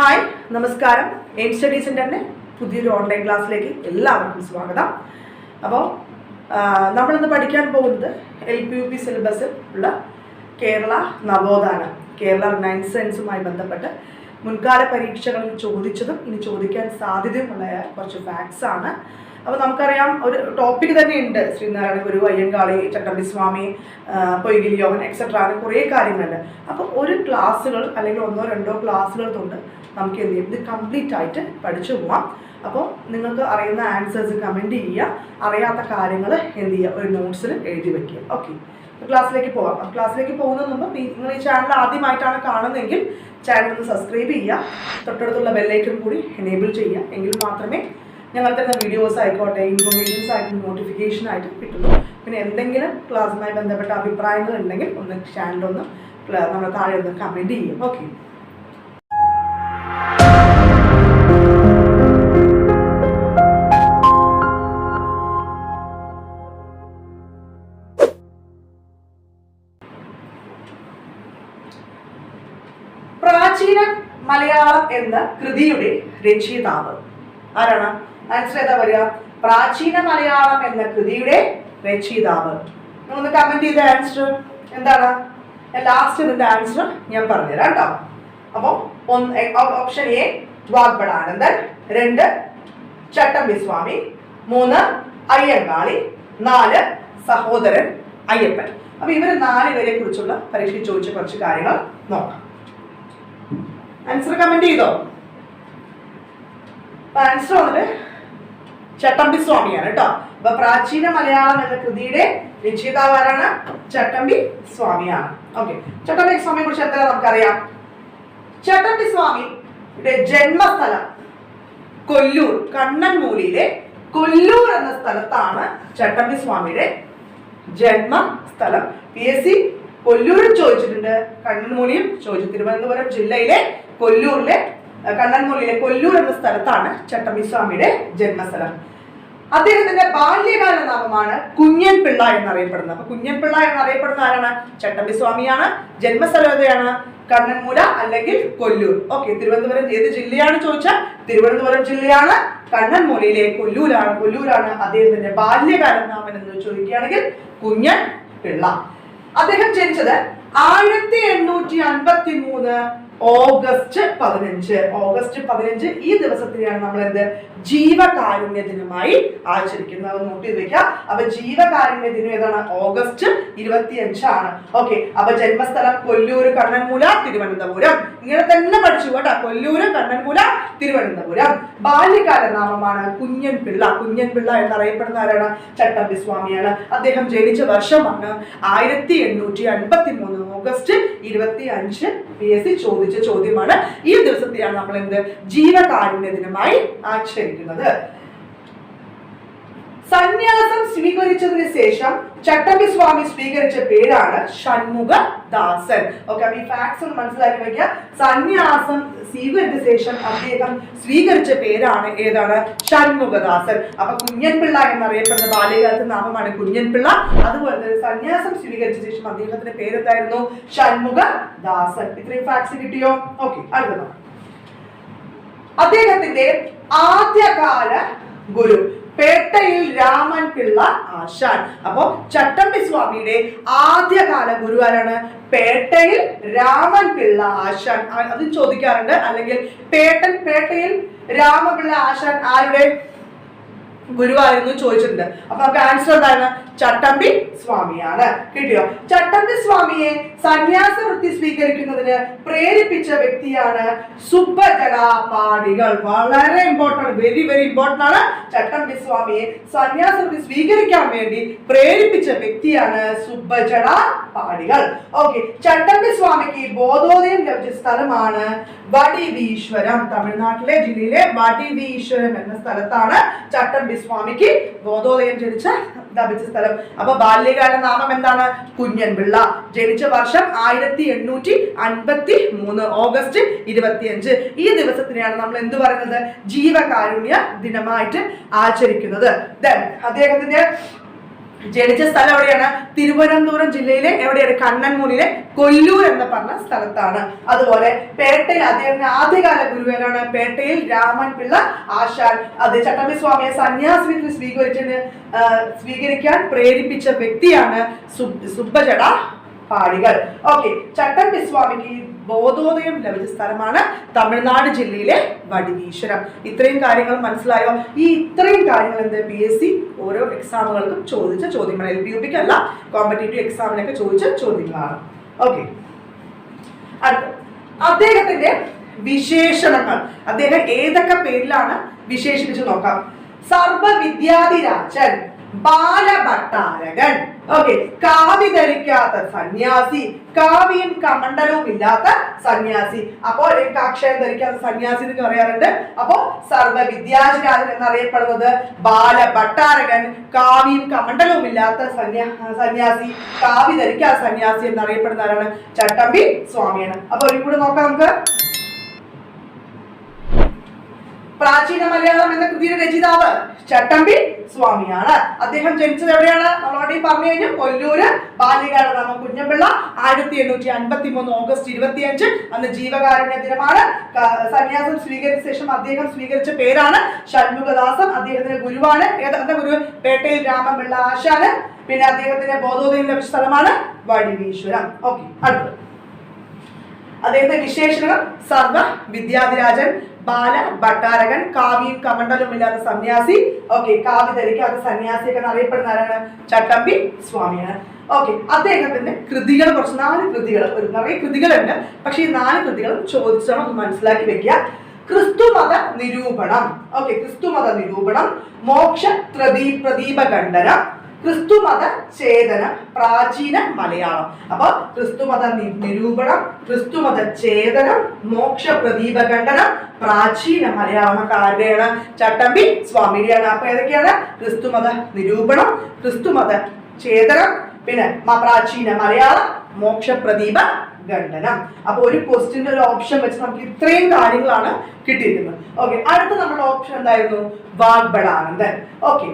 Hi നമസ്കാരം. Aim study സെന്ററിന്റെ പുതിയൊരു ഓൺലൈൻ ക്ലാസ്സിലേക്ക് എല്ലാവർക്കും സ്വാഗതം. അപ്പോൾ നമ്മളിന്ന് പഠിക്കാൻ പോകുന്നത് എൽ പി യു പി സിലബസിൽ ഉള്ള കേരള നവോത്ഥാനം കേരള റിനൈൻസൻസുമായി ബന്ധപ്പെട്ട് മുൻകാല പരീക്ഷകളിൽ ചോദിച്ചതും ഇനി ചോദിക്കാൻ സാധ്യതയുമുള്ള കുറച്ച് ഫാക്ട്സ് ആണ്. അപ്പോൾ നമുക്കറിയാം ഒരു ടോപ്പിക് തന്നെ ഉണ്ട്. ശ്രീനാരായണ ഗുരു അയ്യങ്കാളി ചട്ടമ്പി സ്വാമി പൊയ്കിലി യോഗൻ എക്സെട്ര അങ്ങനെ കുറേ കാര്യങ്ങളുണ്ട്. അപ്പോൾ ഒരു ക്ലാസ്സുകൾ അല്ലെങ്കിൽ ഒന്നോ രണ്ടോ ക്ലാസ്സുകൾ കൊണ്ട് നമുക്ക് എന്ത് ചെയ്യും? ഇത് കംപ്ലീറ്റ് ആയിട്ട് പഠിച്ചു പോവാം. അപ്പോൾ നിങ്ങൾക്ക് അറിയുന്ന ആൻസേഴ്സ് കമന്റ് ചെയ്യുക. അറിയാത്ത കാര്യങ്ങൾ എന്ത് ചെയ്യുക? ഒരു നോട്ട്സിൽ എഴുതി വയ്ക്കുക ഓക്കെ ക്ലാസ്സിലേക്ക് പോകാം അപ്പോൾ ക്ലാസ്സിലേക്ക് പോകുന്നതിന് മുമ്പ് നിങ്ങൾ ഈ ചാനൽ ആദ്യമായിട്ടാണ് കാണുന്നതെങ്കിൽ ചാനൽ ഒന്ന് സബ്സ്ക്രൈബ് ചെയ്യുക. തൊട്ടടുത്തുള്ള ബെല്ലൈക്കൺ കൂടി എനേബിൾ ചെയ്യുക. എങ്കിൽ മാത്രമേ ഞങ്ങൾ തരുന്ന വീഡിയോസ് ആയിക്കോട്ടെ ഇൻഫർമേഷൻസ് ആയിട്ട് നോട്ടിഫിക്കേഷൻ ആയിട്ട് കിട്ടുന്നു. പിന്നെ എന്തെങ്കിലും ക്ലാസ്സുമായി ബന്ധപ്പെട്ട അഭിപ്രായങ്ങൾ ഉണ്ടെങ്കിൽ ഒന്ന് ചാനലൊന്ന് നമ്മൾ താഴെ ഒന്ന് കമന്റ് ചെയ്യും. ഓക്കെ പ്രാചീന മലയാളം എന്ന കൃതിയുടെ രചയിതാവ് ആരാണ്? ഏതാ വരിക പ്രാചീന മലയാളം എന്ന കൃതിയുടെ രചയിതാവ്. നിങ്ങളൊന്ന് കമന്റ് ചെയ്ത ആൻസർ എന്താണ്? ലാസ്റ്റ് ഇതിന്റെ ആൻസർ ഞാൻ പറഞ്ഞുതരാം കേട്ടോ. അപ്പോൾ ഒന്ന് ഓപ്ഷൻ എ വാഗ്ബടാനന്ദൻ രണ്ട് ചട്ടമ്പിസ്വാമി. മൂന്ന് അയ്യങ്കാളി. നാല് സഹോദരൻ അയ്യപ്പൻ. അപ്പൊ ഇവർ നാല് പേരെ കുറിച്ചുള്ള പരീക്ഷയിൽ ചോദിച്ച കുറച്ച് കാര്യങ്ങൾ നോക്കാം. ആൻസർ കമന്റ് ചെയ്തോ? ആൻസർ വന്നിട്ട് ചട്ടമ്പി സ്വാമിയാണ് കേട്ടോ. അപ്പൊ പ്രാചീന മലയാളം എന്ന കൃതിയുടെ രചയിതാവാരാണ് ചട്ടമ്പി സ്വാമിയാണ്. ഓക്കെ ചട്ടമ്പി സ്വാമിയെ കുറിച്ച് എത്ര നമുക്കറിയാം? ചട്ടമ്പി സ്വാമിയുടെ ജന്മസ്ഥലം കൊല്ലൂർ കണ്ണൻമൂലിയിലെ കൊല്ലൂർ എന്ന സ്ഥലത്താണ് ചട്ടമ്പി സ്വാമിയുടെ ജന്മ സ്ഥലം പി എസ് സി കൊല്ലൂരും ചോദിച്ചിട്ടുണ്ട്. കണ്ണൻമൂലിയും ചോദിച്ചു തിരുവനന്തപുരം ജില്ലയിലെ കൊല്ലൂരിലെ അഹ് കണ്ണൻമൂലിയിലെ കൊല്ലൂർ എന്ന സ്ഥലത്താണ് ചട്ടമ്പി സ്വാമിയുടെ ജന്മസ്ഥലം. അദ്ദേഹത്തിന്റെ ബാല്യകാല നാമമാണ് കുഞ്ഞൻ പിള്ള എന്നറിയപ്പെടുന്നത്. അപ്പൊ കുഞ്ഞൻ പിള്ള എന്നറിയപ്പെടുന്ന ആരാണ്? ചട്ടമ്പി സ്വാമിയാണ് ജന്മസ്ഥലം എവിടെയാണ് കണ്ണൻമൂല അല്ലെങ്കിൽ കൊല്ലൂർ. ഓക്കെ തിരുവനന്തപുരം ഏത് ജില്ലയാണ് ചോദിച്ചാൽ തിരുവനന്തപുരം ജില്ലയാണ്. കണ്ണൻമൂലയിലെ കൊല്ലൂരാണ്. കൊല്ലൂരാണ് അദ്ദേഹത്തിന്റെ ബാല്യകാല നാമൻ എന്ന് ചോദിക്കുകയാണെങ്കിൽ കുഞ്ഞൻ പിള്ള അദ്ദേഹം ജനിച്ചത് ആയിരത്തി എണ്ണൂറ്റി അൻപത്തി മൂന്ന് ഓഗസ്റ്റ് പതിനഞ്ച്. ഓഗസ്റ്റ് പതിനഞ്ച് ഈ ദിവസത്തിനെയാണ് നമ്മൾ എന്ത് ജീവകാരുണ്യ ദിനമായി ആചരിക്കുന്നത് നോട്ട് ചെയ്ത് വെക്കുക. അപ്പൊ ജീവകാരുണ്യ ദിനം ഏതാണ്? ഓഗസ്റ്റ് ഇരുപത്തി അഞ്ചാണ് ഓക്കെ. അപ്പൊ ജന്മസ്ഥലം കൊല്ലൂര് കണ്ണൻമൂല തിരുവനന്തപുരം. ഇങ്ങനെ തന്നെ പഠിച്ചു കേട്ടോ. കൊല്ലൂര് കണ്ണൻമൂല തിരുവനന്തപുരം. ബാല്യകാല നാമമാണ് കുഞ്ഞൻ പിള്ള കുഞ്ഞൻ പിള്ള എന്നറിയപ്പെടുന്ന ആരാണ്? ചട്ടമ്പി സ്വാമിയാണ് അദ്ദേഹം ജനിച്ച വർഷമാണ് ആയിരത്തി എണ്ണൂറ്റി അൻപത്തി മൂന്ന് ഓഗസ്റ്റ് ഇരുപത്തി അഞ്ച് പി എസ് സി ചോദിച്ച ചോദ്യമാണ്. ഈ ദിവസത്തെയാണ് നമ്മൾ എന്ത് ജീവകാരുണ്യ ദിനമായി ആചരിക്കുന്നത് സന്യാസം സ്വീകരിച്ചതിന് ശേഷം ചട്ടമ്പി സ്വാമി സ്വീകരിച്ച പേരാണ് ഷൺമുഖ ദാസൻ ഓക്കെ അപ്പൊ ഈ ഫാക്ട്സ് ഒന്ന് മനസ്സിലാക്കി വയ്ക്കുക സന്യാസം സ്വീകരിച്ച ശേഷം അദ്ദേഹം സ്വീകരിച്ച പേരാണ് ഏതാണ്? ഷൺമുഖദാസൻ. അപ്പൊ കുഞ്ഞൻപിള്ള എന്നറിയപ്പെടുന്ന ബാല്യകാലത്ത് നാമമാണ് കുഞ്ഞൻപിള്ള. അതുപോലെ തന്നെ സന്യാസം സ്വീകരിച്ച ശേഷം അദ്ദേഹത്തിന്റെ പേരെന്തായിരുന്നു? ഷൺമുഖ ദാസൻ ഇത്രയും ഫാക്ട്സ് കിട്ടിയോ? ഓക്കെ അടുത്ത അദ്ദേഹത്തിന്റെ ആദ്യകാല ഗുരു പേട്ടയിൽ രാമൻ പിള്ള ആശാൻ. അപ്പോ ചട്ടമ്പി സ്വാമിയുടെ ആദ്യകാല ഗുരു ആരാണ്? പേട്ടയിൽ രാമൻ പിള്ള ആശാൻ. അത് ചോദിക്കാറുണ്ട്. അല്ലെങ്കിൽ പേട്ടൻ പേട്ടയിൽ രാമപിള്ള ആശാൻ ആരുടെ? ഗുരുവായിരുന്നു ചോദിച്ചിട്ടുണ്ട്. അപ്പൊ നമുക്ക് ആൻസർ എന്താണ്? ചട്ടമ്പി സ്വാമിയാണ്. കിട്ടിയോ? ചട്ടമ്പി സ്വാമിയെ സന്യാസ വൃത്തി സ്വീകരിക്കുന്നതിന് പ്രേരിപ്പിച്ച വ്യക്തിയാണ് സുബ്ബജടപാടികൾ വളരെ ഇമ്പോർട്ടന്റ് വെരി വെരി ഇമ്പോർട്ടന്റ് ആണ് ചട്ടമ്പി സ്വാമിയെ സന്യാസ വൃത്തി സ്വീകരിക്കാൻ വേണ്ടി പ്രേരിപ്പിച്ച വ്യക്തിയാണ് സുബ്ബജട പാടികൾ ഓക്കെ ചട്ടമ്പി സ്വാമിക്ക് ബോധോദയം ലഭിച്ച സ്ഥലമാണ് വടിവീശ്വരം. തമിഴ്നാട്ടിലെ ജില്ലയിലെ വടിവീശ്വരം എന്ന സ്ഥലത്താണ് ചട്ടമ്പി സ്വാമിക്ക് ബോധോദയം ജനിച്ച ലഭിച്ച സ്ഥലം. അപ്പൊ ബാല്യകാല നാമം എന്താണ്? കുഞ്ഞൻ പിള്ള. ജനിച്ച വർഷം ആയിരത്തി എണ്ണൂറ്റി അൻപത്തി മൂന്ന് ഓഗസ്റ്റ് ഇരുപത്തിയഞ്ച്. ഈ ദിവസത്തിനെയാണ് നമ്മൾ എന്ത് പറയുന്നത്? ജീവകാരുണ്യ ദിനമായിട്ട് ആചരിക്കുന്നത്. ദെൻ അദ്ദേഹത്തിന്റെ ജനിച്ച സ്ഥലം എവിടെയാണ്? തിരുവനന്തപുരം ജില്ലയിലെ എവിടെയാണ്? കണ്ണൻമൂലിലെ കൊല്ലൂർ എന്ന് പറഞ്ഞ സ്ഥലത്താണ്. അതുപോലെ പേട്ടയിൽ അദ്ദേഹത്തിന്റെ ആദ്യകാല ഗുരുവനാണ് പേട്ടയിൽ രാമൻ പിള്ള ആശാൻ. അത് ചട്ടമ്പി സ്വാമിയെ സന്യാസിനിത്തിൽ സ്വീകരിച്ചതിന് സ്വീകരിക്കാൻ പ്രേരിപ്പിച്ച വ്യക്തിയാണ് സുബ്- സുബ്ബജട പാടികൾ. ഓക്കെ ചട്ടമ്പി സ്വാമിക്ക് ബോധോദയം ലഭിച്ച സ്ഥലമാണ് തമിഴ്നാട് ജില്ലയിലെ വടിവീശ്വരം ഇത്രയും കാര്യങ്ങൾ മനസ്സിലായോ? ഈ ഇത്രയും കാര്യങ്ങൾ എന്ത് പി എസ് സി ഓരോ എക്സാമുകൾക്കും ചോദിച്ച ചോദ്യങ്ങൾ എൽ പി യു പിക്ക് അല്ല കോമ്പറ്റേറ്റീവ് എക്സാമിനൊക്കെ ചോദിച്ച ചോദ്യങ്ങളാണ്. ഓക്കെ അദ്ദേഹത്തിന്റെ വിശേഷണങ്ങൾ. അദ്ദേഹം ഏതൊക്കെ പേരിലാണ് വിശേഷിപ്പിച്ച് നോക്കാം? സർവവിദ്യാധിരാജൻ ബാലഭട്ടാരകൻ. ഓക്കെ കാവി ധരിക്കാത്ത സന്യാസി കാവിയും കമണ്ഡലവും ഇല്ലാത്ത സന്യാസി. അപ്പോ കാക്ഷയം ധരിക്കാത്ത സന്യാസി എന്ന് പറയാറുണ്ട്. അപ്പോ സർവവിദ്യാധിരാജൻ എന്നറിയപ്പെടുന്നത് ബാലഭട്ടാരകൻ കാവിയും കമണ്ഡലവും ഇല്ലാത്ത സന്യാ സന്യാസി കാവി ധരിക്കാത്ത സന്യാസി എന്നറിയപ്പെടുന്ന ആരാണ് ചട്ടമ്പി സ്വാമിയാണ്. അപ്പൊ ഒരു കൂടെ നോക്കാം നമുക്ക്. പ്രാചീന മലയാളം എന്ന കൃതിയുടെ രചയിതാവ് ചട്ടമ്പി സ്വാമിയാണ്. അദ്ദേഹം ജനിച്ചത് എവിടെയാണ്? നമ്മളോട് ഈ പറഞ്ഞു കഴിഞ്ഞു. കൊല്ലൂര് ബാല്യകാല നാമം കുഞ്ഞമ്പിള്ള. ആയിരത്തി എണ്ണൂറ്റി അൻപത്തി മൂന്ന് ഓഗസ്റ്റ് ഇരുപത്തി അഞ്ച് അന്ന് ജീവകാരുണ്യ ദിനമാണ്. സന്യാസം സ്വീകരിച്ച ശേഷം അദ്ദേഹം സ്വീകരിച്ച പേരാണ് ഷൺമുഖദാസൻ. അദ്ദേഹത്തിന്റെ ഗുരുവാണ്. ഏതാ ഗുരു? പേട്ടയിൽ രാമപിള്ള ആശാന്. പിന്നെ അദ്ദേഹത്തിന്റെ ബോധോദയം ലഭിച്ച സ്ഥലമാണ് വടിവീശ്വരം. ഓക്കെ അടുത്തത്. അദ്ദേഹത്തെ വിശേഷണം സർവ വിദ്യാധിരാജൻ ബാല ഭട്ടാരകൻ കാവിയും കമണ്ടലും ഇല്ലാത്ത സന്യാസി. ഓക്കെ കാവി ധരിക്കാത്ത സന്യാസിയൊക്കെ അറിയപ്പെടുന്ന ആരാണ്? ചട്ടമ്പി സ്വാമിയാണ്. ഓക്കെ അദ്ദേഹത്തിന്റെ കൃതികൾ കുറച്ച് നാല് കൃതികൾ. ഒരു നിറയെ കൃതികളുണ്ട്. പക്ഷേ ഈ നാല് കൃതികളും ചോദിച്ചാണ് ഒന്ന് മനസ്സിലാക്കി വെക്കുക. ക്രിസ്തുമത നിരൂപണം. ഓക്കെ ക്രിസ്തുമത നിരൂപണം. മോക്ഷ പ്രദീപ പ്രദീപ ഖണ്ഡനം ക്രിസ്തുമത ചേതന പ്രാചീന മലയാളം. അപ്പൊ ക്രിസ്തുമത നിരൂപണം ക്രിസ്തുമത ചേതനം മോക്ഷ പ്രദീപ ഖണ്ഡനം പ്രാചീന മലയാളം ചട്ടമ്പി സ്വാമിയുടെയാണ്. അപ്പൊ ഏതൊക്കെയാണ്? ക്രിസ്തുമത നിരൂപണം ക്രിസ്തുമത ചേതനം പിന്നെ പ്രാചീന മലയാളം മോക്ഷ പ്രദീപ ഖണ്ഡനം അപ്പൊ ഒരു ക്വസ്റ്റിന്റെ ഒരു ഓപ്ഷൻ വെച്ച് നമുക്ക് ഇത്രയും കാര്യങ്ങളാണ് കിട്ടിയിരിക്കുന്നത്. ഓക്കെ അടുത്ത നമ്മുടെ ഓപ്ഷൻ എന്തായിരുന്നു? വാഗ്ബടാനന്ദൻ ഓക്കെ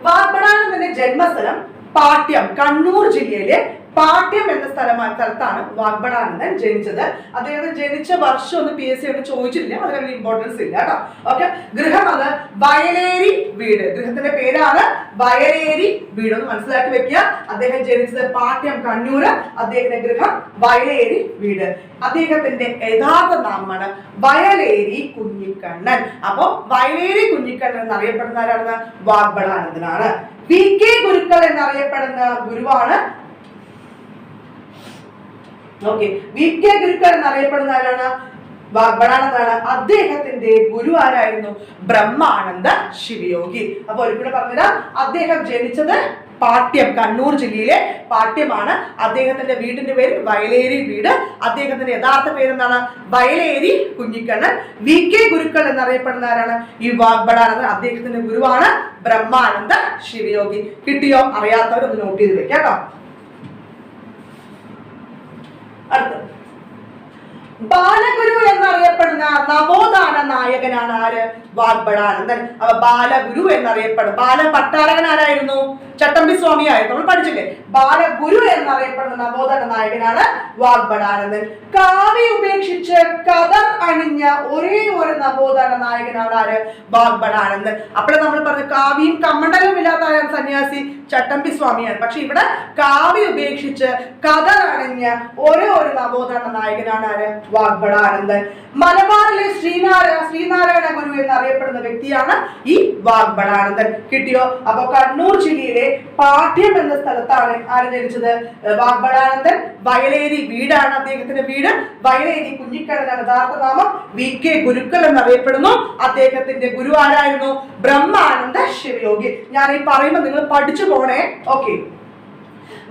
വാഗ്ബടാനന്ദന്റെ ജന്മസ്ഥലം പാട്യം കണ്ണൂർ ജില്ലയിലെ പാട്യം എന്ന സ്ഥലമായ സ്ഥലത്താണ് വാഗ്ബടാനന്ദൻ ജനിച്ചത്. അദ്ദേഹം ജനിച്ച വർഷം ഒന്ന് പി എസ് സി ഒന്ന് ചോദിച്ചിട്ടില്ല. അതിനൊരു ഇമ്പോർട്ടൻസ് ഇല്ല കേട്ടോ. ഓക്കെ ഗൃഹം അത് വയലേരി വീട്. ഗൃഹത്തിന്റെ പേരാണ് വയലേരി വീട്. ഒന്ന് മനസ്സിലാക്കി വെക്കുക. അദ്ദേഹം ജനിച്ചത് പാട്യം കണ്ണൂര്. അദ്ദേഹത്തിന്റെ ഗൃഹം വയലേരി വീട്. അദ്ദേഹത്തിന്റെ യഥാർത്ഥ നാമമാണ് വയലേരി കുഞ്ഞിക്കണ്ണൻ. അപ്പൊ വയലേരി കുഞ്ഞിക്കണ്ണൻ എന്നറിയപ്പെടുന്ന ആരാണ് വാഗ്ബടാനന്ദനാണ്. വി കെ ഗുരുക്കൾ എന്നറിയപ്പെടുന്ന ഗുരുവാണ് ഓക്കെ വി കെ ഗുരുക്കൾ എന്നറിയപ്പെടുന്ന ആരാണ്? ാണ് അദ്ദേഹത്തിന്റെ ഗുരു ആരായിരുന്നു ബ്രഹ്മാനന്ദ ശിവയോഗി. അപ്പൊ ഒരിക്കലും പറഞ്ഞുതരാം. അദ്ദേഹം ജനിച്ചത് പാട്യം കണ്ണൂർ ജില്ലയിലെ പാട്യമാണ്. അദ്ദേഹത്തിന്റെ വീടിന്റെ പേര് വയലേരി വീട്. അദ്ദേഹത്തിന്റെ യഥാർത്ഥ പേര് എന്താണ് വയലേരി കുഞ്ഞിക്കണ്ണൻ. വി കെ ഗുരുക്കൾ എന്നറിയപ്പെടുന്ന ആരാണ്? ഈ വാഗ്ബടാനന്ദൻ അദ്ദേഹത്തിന്റെ ഗുരുവാണ് ബ്രഹ്മാനന്ദ ശിവയോഗി. കിട്ടിയോ? അറിയാത്തവർ ഒന്ന് നോട്ട് ചെയ്ത് വെക്കാം കേട്ടോ. അടുത്തത് ബാലഗുരു എന്നറിയപ്പെടുന്ന നവോത്ഥാന നായകനാണ് ആര്? വാഗ്ബടാനന്ദൻ ബാലഗുരു എന്നറിയപ്പെടും. ബാല പട്ടാളകൻ ആരായിരുന്നു? ചട്ടമ്പി സ്വാമി ആയിരുന്നു. നമ്മൾ പഠിച്ചില്ലേ? ബാലഗുരു എന്നറിയപ്പെടുന്ന നവോത്ഥാന നായകനാണ് വാഗ്ബടാനന്ദൻ കാവി ഉപേക്ഷിച്ച് കഥ അണിഞ്ഞ ഒരേ ഒരു നവോത്ഥാന നായകനാണ് ആര്? വാഗ്ബടാനന്ദൻ അപ്പോഴെ നമ്മൾ പറഞ്ഞു കാവിയും കമ്മണ്ടലും ഇല്ലാത്ത സന്യാസി? ചട്ടമ്പി സ്വാമിയാണ്. പക്ഷെ ഇവിടെ കാവി ഉപേക്ഷിച്ച് കഥ അണിഞ്ഞ ഒരേ ഒരു നവോത്ഥാന നായകനാണ് ആര്? വാഗ്ബടാനന്ദൻ മലബാറിലെ ശ്രീനാരായണ ശ്രീനാരായണ ഗുരു എന്നറിയപ്പെടുന്ന വ്യക്തിയാണ് ഈ വാഗ്ബടാനന്ദൻ കിട്ടിയോ? അപ്പൊ കണ്ണൂർ ജില്ലയിലെ പാഠ്യം എന്ന സ്ഥലത്താണ് ആര് ജനിച്ചത്? വാഗ്ബടാനന്ദൻ വയലേരി വീടാണ് അദ്ദേഹത്തിന്റെ വീട്. വയലേരി കുഞ്ഞിക്കടന യഥാർത്ഥ നാമം വി കെ ഗുരുക്കൾ എന്നറിയപ്പെടുന്നു. അദ്ദേഹത്തിന്റെ ഗുരു ആരായിരുന്നു? ബ്രഹ്മാനന്ദ ശിവയോഗി. ഞാൻ ഈ പറയുമ്പോൾ നിങ്ങൾ പഠിച്ചു പോണേ. ഓക്കെ.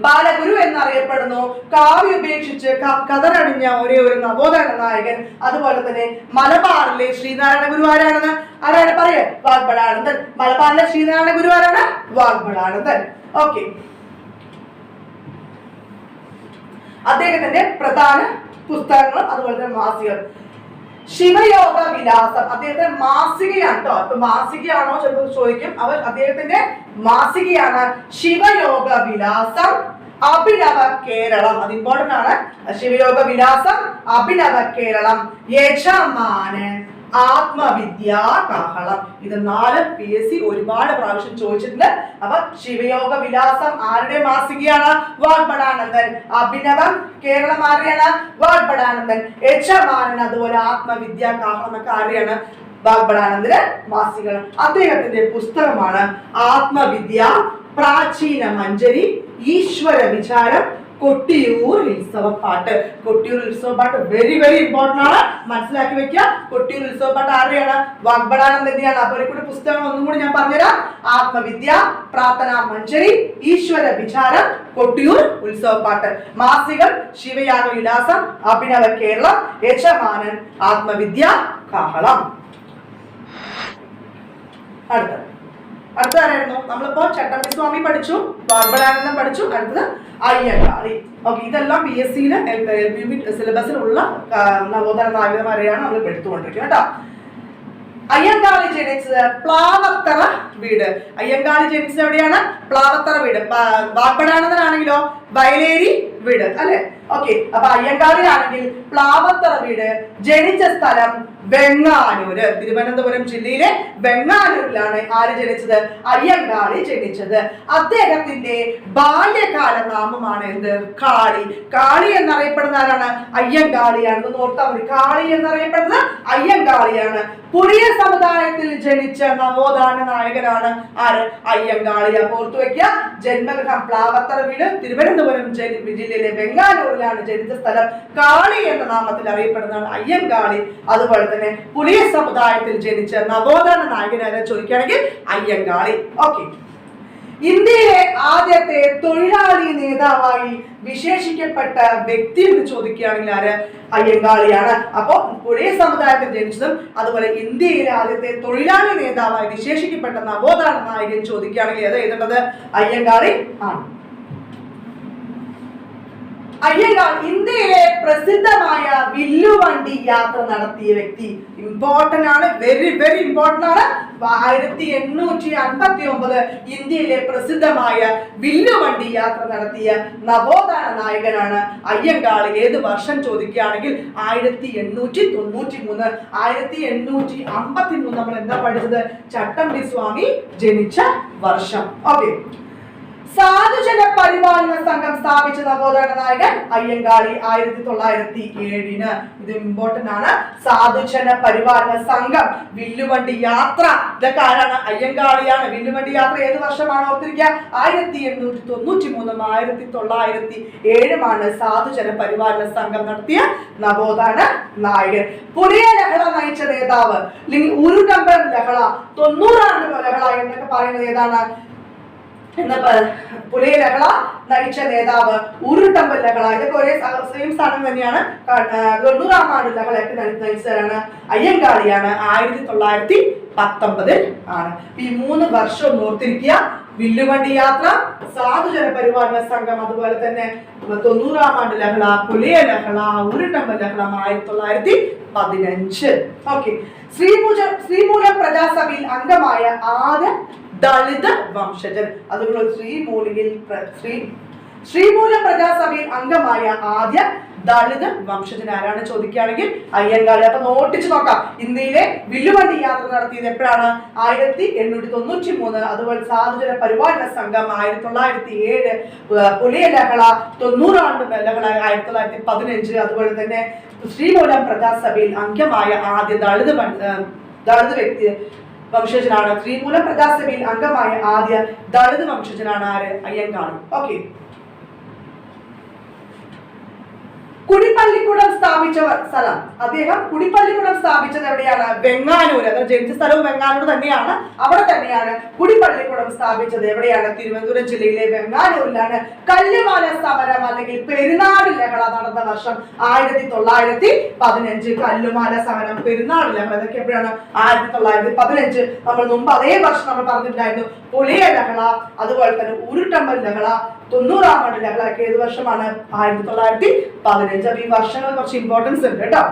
ബാലഗുരു എന്നറിയപ്പെടുന്നു. കാവ്യ ഉപേക്ഷിച്ച് കതറണിഞ്ഞ ഒരേ ഒരു നവോത്ഥാന നായകൻ അതുപോലെ തന്നെ മലബാറിലെ ശ്രീനാരായണ ഗുരു ആരാണെന്ന്? ആരാണ്? പറയ. വാഗ്ബടാനന്ദൻ മലബാറിലെ ശ്രീനാരായണ ഗുരു ആരാണ്? വാഗ്ബടാനന്ദൻ ഓക്കെ. അദ്ദേഹത്തിന്റെ പ്രധാന പുസ്തകങ്ങളും അതുപോലെ തന്നെ മാസികകൾ ശിവയോഗ വിലാസം അദ്ദേഹത്തിന്റെ മാസികയാണ് കേട്ടോ ഇപ്പൊ മാസികയാണോ ചിലപ്പോൾ ചോദിക്കും. അവർ അദ്ദേഹത്തിന്റെ മാസികയാണ് ശിവയോഗ വിലാസം അഭിനവ കേരളം. അത് ഇമ്പോർട്ടന്റ് ആണ്. ശിവയോഗ വിലാസം അഭിനവ കേരളം. യജമാനൻ ആത്മവിദ്യാ കാഹളം. ഇത് നാല് പി എസ് സി ഒരുപാട് പ്രാവശ്യം ചോദിച്ചിട്ടുണ്ട്. അപ്പൊ ശിവയോഗ വിലാസം ആരുടെ മാസികയാണ്? വാഗ്ബടാനന്ദൻ അഭിനവം കേരളം ആരെയാണ് വാഗ്ബടാനന്ദൻ യജമാനൻ അതുപോലെ ആത്മവിദ്യാ കാഹളം ഒക്കെ ആരെയാണ് വാഗ്ബടാനന്ദന് മാസികൾ അദ്ദേഹത്തിന്റെ പുസ്തകമാണ് ആത്മവിദ്യ Prachina Manjari Eeshwara Vicharam Kottiyoor Utsavappattu Kottiyoor Utsavappattu very very important ആണ്. മനസ്സിലാക്കി വെക്കുക. കൊട്ടിയൂർ ഉത്സവപ്പാട്ട് ആരുടെയാണ്? വാഗ്ബടാനന്ദന്റെയാണ്. അപ്പൊ കൂടി പുസ്തകം ഒന്നും കൂടി ഞാൻ പറഞ്ഞുതരാം. ആത്മവിദ്യ പ്രാർത്ഥന മഞ്ജരി ഈശ്വര വിചാരം കൊട്ടിയൂർ ഉത്സവപ്പാട്ട് മാസികൾ ശിവയാന വിലാസം അഭിനവ കേരളം യജമാനൻ ആത്മവിദ്യ കാഹളം. അടുത്തത്. അടുത്ത ആരായിരുന്നു? നമ്മളിപ്പോ ചട്ടമ്പി സ്വാമി പഠിച്ചു ബാർബടാനന്ദം പഠിച്ചു അടുത്തത് അയ്യങ്കാളി. ഓക്കെ ഇതെല്ലാം പി എസ് സിയിലെ എൽ പി ബി സിലബസിലുള്ള നവോദര നായകന്മാരെയാണ് നമ്മൾ എടുത്തുകൊണ്ടിരിക്കുന്നത് കേട്ടോ. അയ്യങ്കാളി ജനിച്ചത് പ്ലാവത്തറ വീട്. അയ്യങ്കാളി ജനിച്ചത് എവിടെയാണ്? പ്ലാവത്തറ വീട്. വാഗ്ബടാനന്ദനാണെങ്കിലോ വയലേരി വീട് അല്ലെ? ഓക്കെ അപ്പൊ അയ്യങ്കാളിയാണെങ്കിൽ പ്ലാവത്തറ വീട്. ജനിച്ച സ്ഥലം വെങ്ങാനൂര്. തിരുവനന്തപുരം ജില്ലയിലെ വെങ്ങാനൂരിലാണ് ആര് ജനിച്ചത്? അയ്യങ്കാളി ജനിച്ചത്. അദ്ദേഹത്തിന്റെ ബാല്യകാല നാമമാണ് എന്ത്? കാളി. കാളി എന്നറിയപ്പെടുന്ന ആരാണ്? അയ്യങ്കാളിയാണ്. ഓർത്താൽ മതി. കാളി എന്നറിയപ്പെടുന്നത് അയ്യങ്കാളിയാണ്. പുതിയ സമുദായത്തിൽ ജനിച്ച നവോത്ഥാന നായകനാണ് ആര്? അയ്യങ്കാളി. അപ്പൊ ഓർത്തു വെക്കുക ജന്മഗൃഹം പ്ലാവത്തറ വീട് തിരുവനന്തപുരം ജില്ലയിലെ വെങ്ങാനൂരിലാണ് ജനിച്ച സ്ഥലം. കാളി എന്ന നാമത്തിൽ അറിയപ്പെടുന്നതാണ് അയ്യങ്കാളി. അതുപോലെ തന്നെ പുലിയ സമുദായത്തിൽ ജനിച്ച നവോത്ഥാന നായകനാരെ ചോദിക്കുകയാണെങ്കിൽ അയ്യങ്കാളി. ഓക്കെ ഇന്ത്യയിലെ ആദ്യത്തെ തൊഴിലാളി നേതാവായി വിശേഷിക്കപ്പെട്ട വ്യക്തി എന്ന് ചോദിക്കുകയാണെങ്കിൽ ആര്? അയ്യങ്കാളിയാണ്. അപ്പോ പുഴയ സമുദായത്തിൽ ജനിച്ചതും അതുപോലെ ഇന്ത്യയിലെ ആദ്യത്തെ തൊഴിലാളി നേതാവായി വിശേഷിക്കപ്പെട്ട നവോത്ഥാന നായകൻ ചോദിക്കുകയാണെങ്കിൽ ഏത് എഴുതേണ്ടത്? അയ്യങ്കാളി ആണ്. അയ്യങ്കാൾ ഇന്ത്യയിലെ പ്രസിദ്ധമായ വില്ലുവണ്ടി യാത്ര നടത്തിയ വ്യക്തി ഇമ്പോർട്ടന്റ് ആണ് വെരി വെരി ഇമ്പോർട്ടന്റ് ആണ്. ആയിരത്തി എണ്ണൂറ്റി അൻപത്തി ഒമ്പത് ഇന്ത്യയിലെ പ്രസിദ്ധമായ വില്ലുവണ്ടി യാത്ര നടത്തിയ നവോത്ഥാന നായകനാണ് അയ്യങ്കാൾ ഏത് വർഷം ചോദിക്കുകയാണെങ്കിൽ ആയിരത്തി എണ്ണൂറ്റി തൊണ്ണൂറ്റി മൂന്ന് ആയിരത്തി എണ്ണൂറ്റി അമ്പത്തി മൂന്ന് നമ്മൾ എന്താ പഠിച്ചത്? ചട്ടമ്പി സ്വാമി ജനിച്ച വർഷം. ഓക്കെ സാധുജന പരിപാലന സംഘം സ്ഥാപിച്ച നവോത്ഥാന നായകൻ അയ്യങ്കാളി ആയിരത്തി തൊള്ളായിരത്തി ഏഴിന്. ഇത് ഇമ്പോർട്ടന്റ് ആണ്. സാധുജന പരിപാലന സംഘം വില്ലുവണ്ടി യാത്ര. ഇതൊക്കെ ആരാണ്? അയ്യങ്കാളിയാണ്. വില്ലുവണ്ടി യാത്ര ഏത് വർഷമാണ് ഓർത്തിരിക്കുക? ആയിരത്തി എണ്ണൂറ്റി തൊണ്ണൂറ്റി മൂന്നും ആയിരത്തി തൊള്ളായിരത്തി ഏഴുമാണ് സാധുജന പരിപാലന സംഘം നടത്തിയ നവോത്ഥാന നായകൻ. പുതിയ ലഹള നയിച്ച നേതാവ് അല്ലെങ്കിൽ നമ്പർ ലഹള തൊണ്ണൂറാണ്ട് ലഹള എന്നൊക്കെ പറയുന്നത് ഏതാണ്? പുലയ ലഹള നയിച്ച നേതാവ് ഉരുട്ടമ്പൽ ലഹള ഇതൊക്കെ ഒരേ സെയിം സ്ഥാനം തന്നെയാണ്. ഗണ്ണുറാമാണ് ലഹളയൊക്കെ നയിച്ചതാണ് അയ്യങ്കാളിയാണ്. ആയിരത്തി തൊള്ളായിരത്തി പത്തൊമ്പതിൽ ആണ്. ഈ മൂന്ന് വർഷം ഓർത്തിരിക്കുക. വില്ലുവണ്ടി യാത്ര സാധുജന പരിപാലന സംഘം അതുപോലെ തന്നെ തൊണ്ണൂറാം ആണ്ട് ലഹള പുലിയ ലഹള ഉരുട്ടമ്പൽ ലഹള ആയിരത്തി തൊള്ളായിരത്തി പതിനഞ്ച്. ഓക്കെ. ശ്രീമൂല ശ്രീമൂലം പ്രജാസഭയിൽ അംഗമായ ആദ്യ ദളിത് വംശജൻ. അതുകൊണ്ട് ശ്രീമൂലിയിൽ ശ്രീ ശ്രീമൂല പ്രജാസഭയിൽ അംഗമായ ആദ്യ ദളിത് വംശജൻ ആരാണ് ചോദിക്കുകയാണെങ്കിൽ അയ്യങ്കാളി. അപ്പൊ നോട്ടിച്ച് നോക്കാം. ഇന്ത്യയിലെ വില്ലുവണ്ടി യാത്ര നടത്തിയത് എപ്പോഴാണ്? ആയിരത്തി എണ്ണൂറ്റി തൊണ്ണൂറ്റി മൂന്ന്. അതുപോലെ സാധുജന പരിപാലന സംഘം ആയിരത്തി തൊള്ളായിരത്തി ഏഴ് പുലിയ ലഹള തൊണ്ണൂറാണ്ട് ലഹള ആയിരത്തി തൊള്ളായിരത്തി പതിനഞ്ച്. അതുപോലെ തന്നെ ശ്രീമൂലം പ്രജാസഭയിൽ അംഗമായ ആദ്യ ദളിത് ദളിത് വ്യക്തി വംശജനാണ്. ത്രിമൂല പ്രകാശ സഭയിൽ അംഗമായ ആദ്യ ദളിത് വംശജനാണ് ആര്? അയ്യങ്കാളി. ഓക്കെ കുടിപ്പള്ളിക്കുടം സ്ഥാപിച്ച സ്ഥലം അദ്ദേഹം കുടിപ്പള്ളിക്കുടം സ്ഥാപിച്ചത് എവിടെയാണ് വെങ്ങാനൂർ അതായത് ജനിച്ച സ്ഥലവും വെങ്ങാനൂർ തന്നെയാണ് അവിടെ തന്നെയാണ് കുടിപ്പള്ളിക്കുടം സ്ഥാപിച്ചത്. എവിടെയാണ്? തിരുവനന്തപുരം ജില്ലയിലെ വെങ്ങാനൂരിലാണ് കല്യമാല സമരം അല്ലെങ്കിൽ പെരുന്നാട് ലഹള നടന്ന വർഷം ആയിരത്തി തൊള്ളായിരത്തി പതിനഞ്ച് കല്ലുമാല സമരം. പെരുന്നാട് ലഹള ഇതൊക്കെ എപ്പോഴാണ് ആയിരത്തി തൊള്ളായിരത്തി പതിനഞ്ച്. നമ്മൾ മുമ്പ് അതേ വർഷം നമ്മൾ പറഞ്ഞിട്ടുണ്ടായിരുന്നു. പുലിയ ലഹള അതുപോലെ തന്നെ ഉരുട്ടമ്പൽ ലഹള തൊണ്ണൂറാം ആണ്ട് ഞങ്ങൾ ഒക്കെ ഏത് വർഷമാണ്? ആയിരത്തി തൊള്ളായിരത്തി പതിനഞ്ച്. അപ്പൊ ഈ വർഷങ്ങൾ കുറച്ച് ഇമ്പോർട്ടൻസ് ഉണ്ട് കേട്ടോ.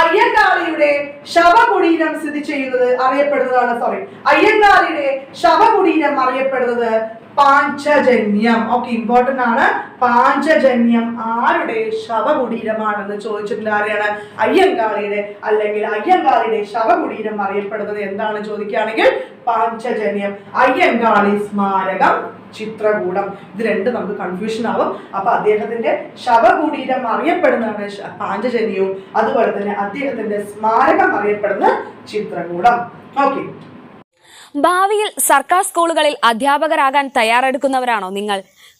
അയ്യങ്കാളിയുടെ ശവകുടീരം സ്ഥിതി ചെയ്യുന്നത് അറിയപ്പെടുന്നതാണ് സോറി അയ്യങ്കാളിയുടെ ശവകുടീരം അറിയപ്പെടുന്നത് പാഞ്ചജന്യം. ഓക്കെ ഇമ്പോർട്ടന്റ് ആണ്. പാഞ്ചജന്യം ആരുടെ ശവകുടീരമാണെന്ന് ചോദിച്ചിട്ടുള്ള ആരെയാണ്? അയ്യങ്കാളിയുടെ അല്ലെങ്കിൽ അയ്യങ്കാളിയുടെ ശവകുടീരം അറിയപ്പെടുന്നത് എന്താണ് ചോദിക്കുകയാണെങ്കിൽ പാഞ്ചജന്യം. അയ്യങ്കാളി സ്മാരകം. ചിത്രകൂടം. ഇത് രണ്ട് നമുക്ക് കൺഫ്യൂഷൻ ആവും. അപ്പൊ അദ്ദേഹത്തിന്റെ ശവകുടീരം അറിയപ്പെടുന്നതാണ് പാഞ്ചജനിയും അതുപോലെ തന്നെ അദ്ദേഹത്തിന്റെ സ്മാരകം അറിയപ്പെടുന്ന ചിത്രകൂടം. ഓക്കെ ഭാവിയിൽ സർക്കാർ സ്കൂളുകളിൽ അധ്യാപകരാകാൻ തയ്യാറെടുക്കുന്നവരാണോ നിങ്ങൾ?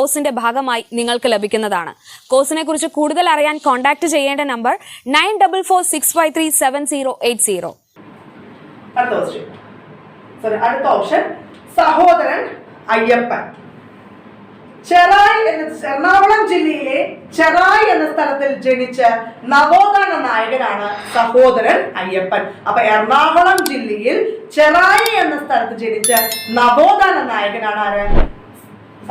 കോഴ്സിന്റെ ഭാഗമായി നിങ്ങൾക്ക് ലഭിക്കുന്നതാണ്. കോഴ്സിനെ കുറിച്ച് കൂടുതൽ അറിയാൻ കോൺടാക്ട് ചെയ്യേണ്ട number nine double four six five three seven zero eight zero അടുത്ത ഓപ്ഷൻ സഹോദരൻ അയ്യപ്പൻ. ചെറായി എന്ന എറണാകുളം ജില്ലയിലെ ചെറായി എന്ന സ്ഥലത്തിൽ ജനിച്ച നവോത്ഥാന നായകനാണ് സഹോദരൻ അയ്യപ്പൻ. അപ്പൊ എറണാകുളം ജില്ലയിൽ ചെറായി എന്ന സ്ഥലത്ത് ജനിച്ച നവോത്ഥാന നായകനാണ് ആര്?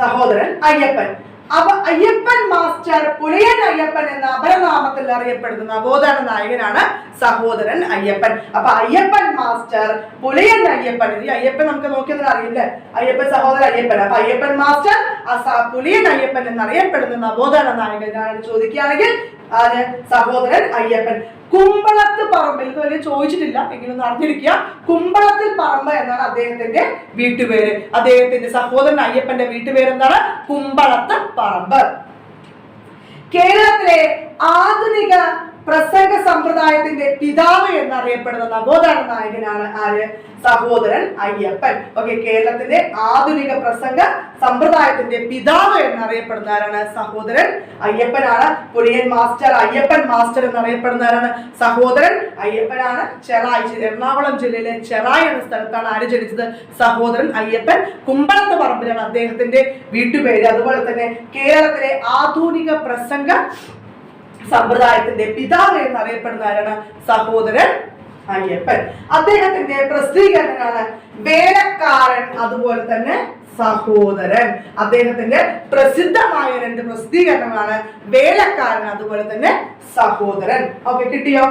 സഹോദരൻ അയ്യപ്പൻ. അപ്പൊ അയ്യപ്പൻ മാസ്റ്റർ പുലയൻ അയ്യപ്പൻ എന്ന അപരനാമത്തിൽ അറിയപ്പെടുന്ന നവോത്ഥാന നായകനാണ് സഹോദരൻ അയ്യപ്പൻ. അപ്പൊ അയ്യപ്പൻ മാസ്റ്റർ പുലയൻ അയ്യപ്പൻ. ഈ അയ്യപ്പൻ നമുക്ക് നോക്കിയതിൽ അറിയില്ലേ? അയ്യപ്പൻ സഹോദരൻ അയ്യപ്പൻ. അപ്പൊ അയ്യപ്പൻ മാസ്റ്റർ പുലിയൻ അയ്യപ്പൻ എന്നറിയപ്പെടുന്ന നവോത്ഥാന നായകനാണ് ചോദിക്കുകയാണെങ്കിൽ സഹോദരൻ അയ്യപ്പൻ. കുമ്പളത്ത് പറമ്പ്. വലിയ ചോദിച്ചിട്ടില്ല എങ്കിലും അറിഞ്ഞിരിക്കുക. കുമ്പളത്തിൽ പറമ്പ് എന്നാണ് അദ്ദേഹത്തിന്റെ വീട്ടുപേര്. അദ്ദേഹത്തിന്റെ സഹോദരൻ അയ്യപ്പന്റെ വീട്ടുപേര് എന്താണ്? കുമ്പളത്ത് പറമ്പ്. കേരളത്തിലെ ആധുനിക പ്രസംഗ സമ്പ്രദായത്തിന്റെ പിതാവ് എന്നറിയപ്പെടുന്ന നവോത്ഥാന നായകനാണ് ആര്? സഹോദരൻ അയ്യപ്പൻ. ഓക്കെ കേരളത്തിന്റെ ആധുനിക പ്രസംഗ സമ്പ്രദായത്തിന്റെ പിതാവ് എന്നറിയപ്പെടുന്ന ആരാണ്? സഹോദരൻ അയ്യപ്പനാണ്. പുലിയൻ മാസ്റ്റർ അയ്യപ്പൻ മാസ്റ്റർ എന്നറിയപ്പെടുന്ന ആരാണ്? സഹോദരൻ അയ്യപ്പനാണ്. ചെറായി എറണാകുളം ജില്ലയിലെ ചെറായി എന്ന സ്ഥലത്താണ് ആര് ജനിച്ചത്? സഹോദരൻ അയ്യപ്പൻ. കുമ്പളത്ത് പറമ്പിലാണ് അദ്ദേഹത്തിന്റെ വീട്ടുപേര്. അതുപോലെ തന്നെ കേരളത്തിലെ ആധുനിക പ്രസംഗ സമ്പ്രദായത്തിന്റെ പിതാവ് എന്നറിയപ്പെടുന്ന ആരാണ്? സഹോദരൻ അയ്യപ്പൻ. അദ്ദേഹത്തിന്റെ പ്രസിദ്ധീകരണങ്ങളാണ് വേലക്കാരൻ അതുപോലെ തന്നെ സഹോദരൻ. അദ്ദേഹത്തിന്റെ പ്രസിദ്ധമായ രണ്ട് പ്രസിദ്ധീകരണങ്ങളാണ് വേലക്കാരൻ അതുപോലെ തന്നെ സഹോദരൻ. ഓക്കെ കിട്ടിയോ?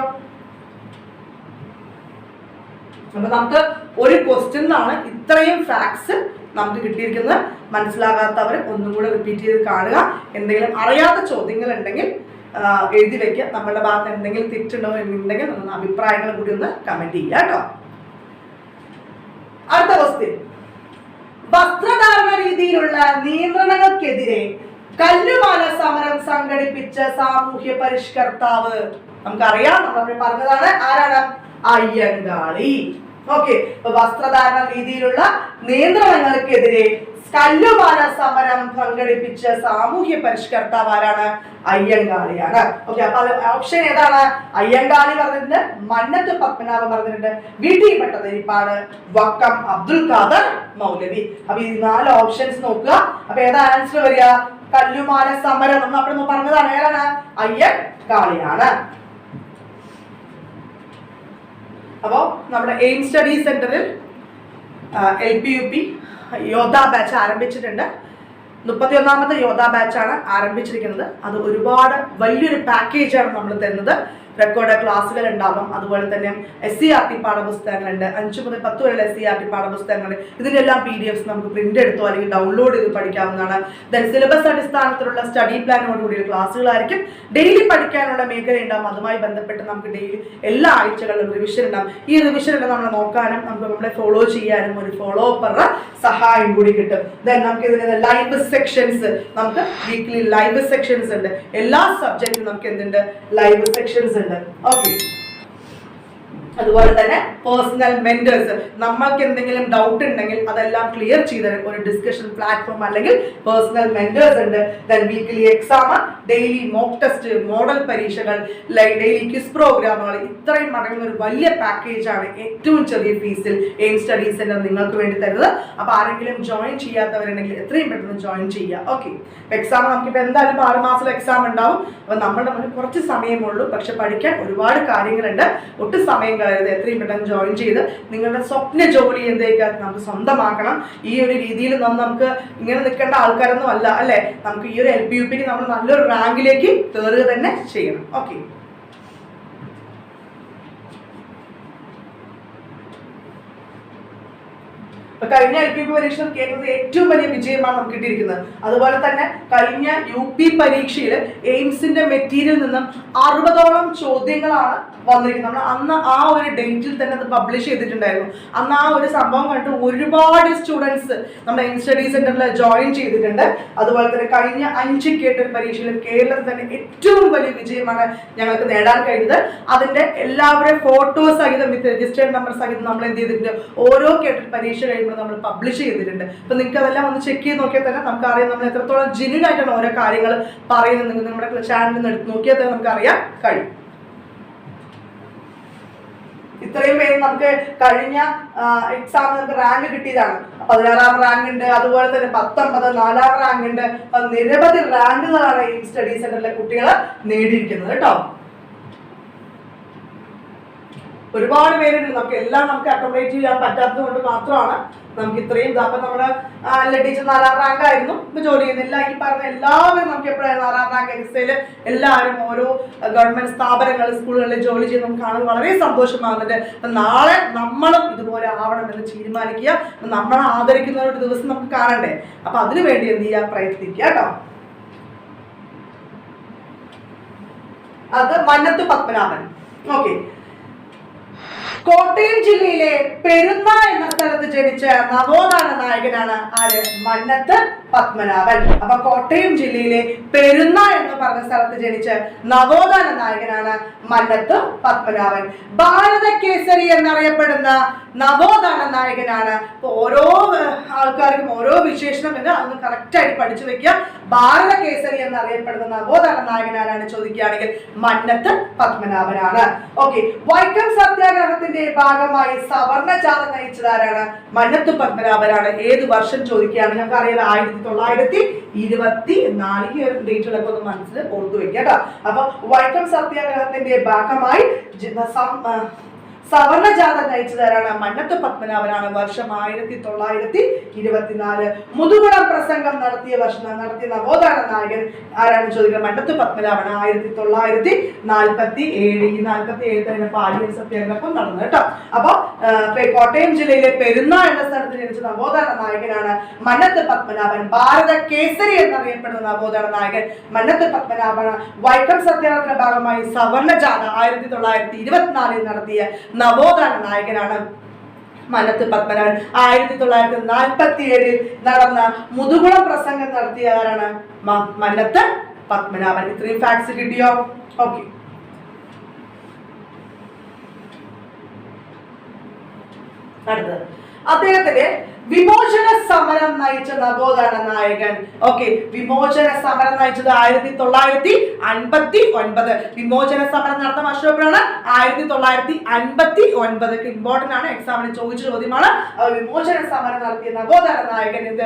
അപ്പൊ നമുക്ക് ഒരു ക്വസ്റ്റ്യൻ ആണ് ഇത്രയും ഫാക്ട്സ് നമുക്ക് കിട്ടിയിരിക്കുന്നത്. മനസ്സിലാകാത്തവർ ഒന്നും കൂടെ റിപ്പീറ്റ് ചെയ്ത് കാണുക. എന്തെങ്കിലും അറിയാത്ത ചോദ്യങ്ങൾ ഉണ്ടെങ്കിൽ എഴുതി വെക്കുക നമ്മളുടെ ഭാഗത്ത് എന്തെങ്കിലും തെറ്റുണ്ടോ എന്നുണ്ടെങ്കിൽ നമ്മൾ അഭിപ്രായങ്ങൾ കൂടി ഒന്ന് കമന്റ് ചെയ്യുക കേട്ടോ. അടുത്ത ക്വസ്റ്റ്യൻ വസ്ത്രധാരണ രീതിയിലുള്ള നിയന്ത്രണങ്ങൾക്കെതിരെ കല്ലുമാല സമരം സംഘടിപ്പിച്ച സാമൂഹ്യ പരിഷ്കർത്താവ് നമുക്കറിയാം. നമ്മൾ പറഞ്ഞതാണ് ആരാണ്? അയ്യങ്കാളി. ഓക്കെ വസ്ത്രധാരണ രീതിയിലുള്ള നിയന്ത്രണങ്ങൾക്കെതിരെ കല്ലുമാല സമരം സംഘടിപ്പിച്ച സാമൂഹ്യ പരിഷ്കർത്താവ് ആരാണ് അയ്യങ്കാളിയാണ്. ഓക്കെ അപ്പൊ അത് ഓപ്ഷൻ ഏതാണ്? അയ്യങ്കാളി പറഞ്ഞിട്ടുണ്ട് മന്നത്ത് പത്മനാഭൻ പറഞ്ഞിട്ടുണ്ട് വി ടി വക്കം അബ്ദുൽ ഖാദർ മൗലവി. അപ്പൊ ഈ നാല് ഓപ്ഷൻസ് നോക്കുക. അപ്പൊ ഏതാ ആൻസർ വരിക? കല്ലുമാല സമരം നമ്മൾ അവിടെ പറഞ്ഞതാണ് ഏതാണ്? അയ്യങ്കാളിയാണ്. അപ്പോ നമ്മുടെ എയിം സ്റ്റഡി സെന്ററിൽ L P U P Yodha batch ആരംഭിച്ചിട്ടുണ്ട്. മുപ്പത്തിയൊന്നാമത്തെ യോധ ബാച്ചാണ് ആരംഭിച്ചിരിക്കുന്നത്. അത് ഒരുപാട് വലിയൊരു പാക്കേജാണ് നമ്മൾ തരുന്നത്. റെക്കോർഡ് ക്ലാസ്സുകൾ ഉണ്ടാകും അതുപോലെ തന്നെ എസ് സി ആർ ടി പാഠപുസ്തകങ്ങളുണ്ട്. അഞ്ച് മുതൽ പത്ത് വരെയുള്ള എസ് സി ആർ ടി പാഠപുസ്തകങ്ങളുണ്ട് ഇതിന്റെ എല്ലാം പി ഡി എഫ്സ് നമുക്ക് പ്രിന്റ് എടുത്തോ അല്ലെങ്കിൽ ഡൗൺലോഡ് ചെയ്ത് പഠിക്കാവുന്നതാണ്. ദെൻ സിലബസ് അടിസ്ഥാനത്തിലുള്ള സ്റ്റഡി പ്ലാനോടുകൂടിയ ക്ലാസ്സുകളായിരിക്കും. ഡെയിലി പഠിക്കാനുള്ള മേഖല ഉണ്ടാവും. അതുമായി ബന്ധപ്പെട്ട് നമുക്ക് ഡെയിലി എല്ലാ ആഴ്ചകളിലും റിവിഷൻ ഉണ്ടാവും. ഈ റിവിഷൻ എല്ലാം നമ്മൾ നോക്കാനും നമുക്ക് നമ്മളെ ഫോളോ ചെയ്യാനും ഒരു ഫോളോ അപ്പറുടെ സഹായം കൂടി കിട്ടും. ദെൻ നമുക്ക് ഇതിന് ലൈവ് സെക്ഷൻസ് നമുക്ക് വീക്ക്ലി ലൈവ് സെക്ഷൻസ് ഉണ്ട്. എല്ലാ സബ്ജക്റ്റും നമുക്ക് എന്തുണ്ട്? ലൈവ് സെക്ഷൻസ് ഉണ്ട്. ഓക്കെ അതുപോലെ തന്നെ പേഴ്സണൽ മെന്റേഴ്സ് നമ്മൾക്ക് എന്തെങ്കിലും ഡൗട്ട് ഉണ്ടെങ്കിൽ അതെല്ലാം ക്ലിയർ ചെയ്ത ഒരു ഡിസ്കഷൻ പ്ലാറ്റ്ഫോം അല്ലെങ്കിൽ പേഴ്സണൽ മെന്റേഴ്സ് ഉണ്ട്. Then weekly exam daily mock test model പരീക്ഷകൾ ഡെയിലി ക്വിസ് പ്രോഗ്രാമുകൾ ഇത്രയും അടങ്ങുന്ന ഒരു വലിയ പാക്കേജ് ആണ് ഏറ്റവും ചെറിയ ഫീസിൽ എയിം സ്റ്റഡി സെന്റർ നിങ്ങൾക്ക് വേണ്ടി തരുന്നത്. അപ്പൊ ആരെങ്കിലും ജോയിൻ ചെയ്യാത്തവരുണ്ടെങ്കിൽ എത്രയും പെട്ടെന്ന് ജോയിൻ ചെയ്യുക. ഓക്കെ എക്സാം നമുക്കിപ്പോൾ എന്തായാലും ആറ് മാസം എക്സാം ഉണ്ടാവും. അപ്പൊ നമ്മുടെ മുന്നിൽ കുറച്ച് സമയമുള്ളൂ പക്ഷെ പഠിക്കാൻ ഒരുപാട് കാര്യങ്ങളുണ്ട്. ഒട്ടും സമയം കളയരുത് എത്രയും പെട്ടെന്ന് ജോയിൻ ചെയ്ത് നിങ്ങളുടെ സ്വപ്ന ജോലി എന്തേക്കാ നമുക്ക് സ്വന്തമാക്കണം. ഈ ഒരു രീതിയിൽ നാം നമുക്ക് ഇങ്ങനെ നിൽക്കേണ്ട ആൾക്കാരൊന്നും അല്ല അല്ലെ? നമുക്ക് ഈ ഒരു എൽ പി യു പിക്ക് നമ്മൾ നല്ലൊരു റാങ്കിലേക്ക് കയറുക തന്നെ ചെയ്യണം. ഓക്കെ ഇപ്പൊ കഴിഞ്ഞ എൽ പി പരീക്ഷ കേരളത്തിൽ ഏറ്റവും വലിയ വിജയമാണ് നമുക്ക് കിട്ടിയിരിക്കുന്നത്. അതുപോലെ തന്നെ കഴിഞ്ഞ യു പി പരീക്ഷയിൽ എയിംസിന്റെ മെറ്റീരിയൽ നിന്നും അറുപതോളം ചോദ്യങ്ങളാണ് വന്നിരിക്കുന്നത്. നമ്മൾ അന്ന് ആ ഒരു ഡേറ്റിൽ തന്നെ അത് പബ്ലിഷ് ചെയ്തിട്ടുണ്ടായിരുന്നു. അന്ന് ആ ഒരു സംഭവം കണ്ട് ഒരുപാട് സ്റ്റുഡൻസ് നമ്മുടെ എയിം സ്റ്റഡി സെന്ററിൽ ജോയിൻ ചെയ്തിട്ടുണ്ട്. അതുപോലെ തന്നെ കഴിഞ്ഞ അഞ്ച് കേട്ട പരീക്ഷയിൽ കേരളത്തിൽ തന്നെ ഏറ്റവും വലിയ വിജയമാണ് ഞങ്ങൾക്ക് നേടാൻ കഴിഞ്ഞത്. അതിന്റെ എല്ലാവരുടെയും ഫോട്ടോ സഹിതം വിത്ത് രജിസ്റ്റേർഡ് നമ്പർ സഹിതം നമ്മൾ എന്ത് ചെയ്തിട്ടുണ്ട്? ഓരോ കേട്ട പരീക്ഷ കഴിയുമ്പോൾ നമ്മൾ പബ്ലിഷ് ചെയ്തിട്ടുണ്ട്. അപ്പൊ നിങ്ങൾക്ക് അതെല്ലാം ഒന്ന് ചെക്ക് ചെയ്ത് നോക്കിയാൽ തന്നെ നമുക്ക് അറിയാം നമ്മൾ എത്രത്തോളം ജെന്യൂൻ ആയിട്ടാണ് ഓരോ കാര്യങ്ങൾ പറയുന്നത് നിങ്ങൾ നമ്മുടെ ചാനലിൽ നിന്ന് എടുത്ത് നോക്കിയാൽ തന്നെ നമുക്ക് അറിയാൻ കഴിയും. ഇത്രയും പേര് നമുക്ക് കഴിഞ്ഞ എക്സാമിൽ നമുക്ക് റാങ്ക് കിട്ടിയതാണ്. പതിനാറാം റാങ്ക് ഉണ്ട് അതുപോലെ തന്നെ പത്തൊമ്പത് നാലാം റാങ്ക് ഉണ്ട്. നിരവധി റാങ്കുകളാണ് ഈ സ്റ്റഡി സെന്ററിലെ കുട്ടികൾ നേടിയിരിക്കുന്നത് കേട്ടോ. ഒരുപാട് പേരുണ്ട്. നമുക്ക് എല്ലാം നമുക്ക് അക്കോമഡേറ്റ് ചെയ്യാൻ പറ്റാത്തത് കൊണ്ട് മാത്രമാണ് നമുക്ക് ഇത്രയും ഇതാ. അപ്പൊ നമ്മുടെ അല്ല ടീച്ചർ നാലാം റാങ്ക് ആയിരുന്നു. ഇപ്പൊ ജോലി ചെയ്യുന്നില്ല. ഈ പറഞ്ഞ എല്ലാവരും നമുക്ക് എപ്പോഴാണ് നാലാം റാങ്ക് എക്സൈൽ എല്ലാവരും ഓരോ ഗവൺമെന്റ് സ്ഥാപനങ്ങൾ സ്കൂളുകളിൽ ജോലി ചെയ്ത് നമുക്ക് കാണാൻ വളരെ സന്തോഷമാകുന്നുണ്ട്. അപ്പൊ നാളെ നമ്മളും ഇതുപോലെ ആവണമെന്ന് തീരുമാനിക്കുക. അപ്പൊ നമ്മളെ ആദരിക്കുന്ന ഒരു ദിവസം നമുക്ക് കാണണ്ടേ? അപ്പൊ അതിനു വേണ്ടി എന്ത് ചെയ്യുക പ്രയത്നിക്കുക കേട്ടോ. അത് മന്നത്ത് പത്മനാഭൻ. ഓക്കെ. കോട്ടയം ജില്ലയിലെ പെരുന്ന എന്ന സ്ഥലത്ത് ജനിച്ച നവോത്ഥാന നായകനാണ് ആര്? മന്നത്ത് പത്മനാഭൻ. അപ്പൊ കോട്ടയം ജില്ലയിലെ പെരുന്ന എന്ന് പറഞ്ഞ സ്ഥലത്ത് ജനിച്ച നവോത്ഥാന നായകനാണ് മന്നത്ത് പത്മനാഭൻ. ഭാരത കേസരി എന്നറിയപ്പെടുന്ന നവോത്ഥാന നായകനാണ്. ഓരോ ആൾക്കാർക്കും ഓരോ വിശേഷണം എന്ന് അതൊന്ന് കറക്റ്റായിട്ട് പഠിച്ചു വെക്കുക. ഭാരത കേസരി എന്നറിയപ്പെടുന്ന നവോത്ഥാന നായകനാരാണ് ചോദിക്കുകയാണെങ്കിൽ മന്നത്ത് പത്മനാഭനാണ്. ഓക്കെ. വൈക്കം സത്യാഗ്രഹത്തിന്റെ ഭാഗമായി സവർണ ജാഥ നയിച്ചതാരാണ്? മന്നത്ത് പത്മനാഭനാണ്. ഏത് വർഷം ചോദിക്കുകയാണ്? ഞങ്ങൾക്ക് അറിയാം ആയിരത്തി തൊള്ളായിരത്തി ഇരുപത്തി നാല് ഈ ഒരു ഡേറ്റുകളൊക്കെ ഒന്ന് മനസ്സിൽ ഓർത്തു വെക്കാം കേട്ടോ. അപ്പൊ വൈക്കം സത്യാഗ്രഹത്തിന്റെ ഭാഗമായി സവർണ ജാഥ നയിച്ചതാരാണ്? മന്നത്ത് പത്മനാഭനാണ്. വർഷം ആയിരത്തി തൊള്ളായിരത്തി ഇരുപത്തിനാല് മുതുകുളം പ്രസംഗം നടത്തിയ വർഷം നടത്തിയ നവോത്ഥാന നായകൻ ആരാണ് ചോദിക്കുന്നത് മന്നത്ത് പത്മനാഭൻ ആയിരത്തി തൊള്ളായിരത്തി നാൽപ്പത്തി ഏഴ്. ഈ നാൽപ്പത്തി ഏഴ് തന്നെ പാലിയൻ സത്യാഗ്രഹം നടന്നു കേട്ടോ. അപ്പൊ കോട്ടയം ജില്ലയിലെ പെരുന്ന എന്ന സ്ഥലത്ത് ജനിച്ച നവോത്ഥാന നായകനാണ് മന്നത്ത് പത്മനാഭൻ. ഭാരത കേസരി എന്നറിയപ്പെടുന്ന നവോത്ഥാന നായകൻ മന്നത്ത് പത്മനാഭൻ വൈക്കം സത്യാഗ്രഹത്തിന്റെ ഭാഗമായി സവർണ ജാഥ ആയിരത്തി തൊള്ളായിരത്തി ഇരുപത്തിനാലിൽ നടത്തിയ നവോത്ഥാന നായകനാണ് മനത്ത് പത്മനാഭൻ. ആയിരത്തി തൊള്ളായിരത്തി നാൽപ്പത്തി ഏഴിൽ നടന്ന മുതുകുളം പ്രസംഗം നടത്തിയ ആരാണ്? മനത്ത് പത്മനാഭൻ. ഇത്രയും ഫാക്ട്സ് കിട്ടിയോ? ഓക്കെ അടുത്തത്. അദ്ദേഹത്തിന്റെ വിമോചന സമരം നയിച്ച നവോത്ഥാന നായകൻ. ഓക്കെ വിമോചന സമരം നയിച്ചത് ആയിരത്തി തൊള്ളായിരത്തി അൻപത്തി ഒൻപത്. വിമോചന സമരം നടന്ന വർഷമാണ് ആയിരത്തി തൊള്ളായിരത്തി അൻപത്തി ഒൻപത്. ഇമ്പോർട്ടന്റ് ആണ് എക്സാമിന് ചോദിച്ച ചോദ്യമാണ്. വിമോചന സമരം നടത്തിയ നവോത്ഥാന നായകൻ ഇത്.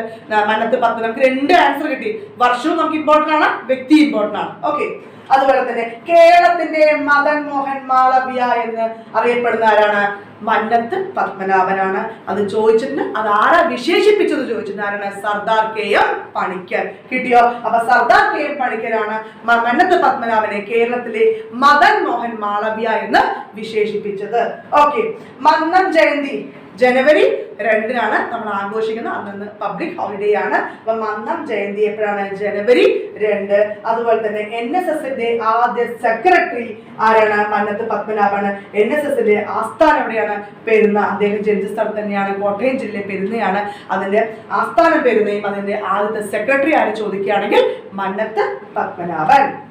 മന്നത്ത് പത്ത് നമുക്ക് രണ്ട് ആൻസർ കിട്ടി. വർഷവും നമുക്ക് ഇമ്പോർട്ടന്റ് ആണ് വ്യക്തി ഇമ്പോർട്ടന്റ് ആണ്. ഓക്കെ അതുപോലെ തന്നെ കേരളത്തിന്റെ മദൻ മോഹൻ മാളവ്യ എന്ന് അറിയപ്പെടുന്ന ആരാണ്? മന്നത്ത് പത്മനാഭനാണ്. അത് ചോദിച്ചിട്ടുണ്ട് അത് ആരാ വിശേഷിപ്പിച്ചത് ചോദിച്ചിട്ടുണ്ട് ആരാണ്? Sardar K M Panikkar. കിട്ടിയോ? അപ്പൊ സർദാർ കെ എം പണിക്കരാണ് മന്നത്ത് പത്മനാഭനെ കേരളത്തിലെ മദൻ മോഹൻ മാളവ്യ എന്ന് വിശേഷിപ്പിച്ചത്. ഓക്കെ. മന്നം ജയന്തി. ജനുവരി രണ്ടിനാണ് നമ്മൾ ആഘോഷിക്കുന്നത്. അന്നന്ന് പബ്ലിക് ഹോളിഡേ ആണ്. അപ്പൊ മന്നം ജയന്തി എപ്പോഴാണ്? ജനുവരി രണ്ട്. അതുപോലെ തന്നെ എൻ എസ് എസിന്റെ ആദ്യ സെക്രട്ടറി ആരാണ്? മന്നത്ത് പത്മനാഭാണ് എൻ എസ് എസിന്റെ ആസ്ഥാനം എവിടെയാണ്? പെരുന്ന. അദ്ദേഹം ജനിച്ച സ്ഥലം തന്നെയാണ്. കോട്ടയം ജില്ലയിലെ പെരുന്നയാണ്. അതിന്റെ ആസ്ഥാനം പെരുന്നയും അതിന്റെ ആദ്യത്തെ സെക്രട്ടറി ആര് ചോദിക്കുകയാണെങ്കിൽ മന്നത്ത് പത്മനാഭൻ.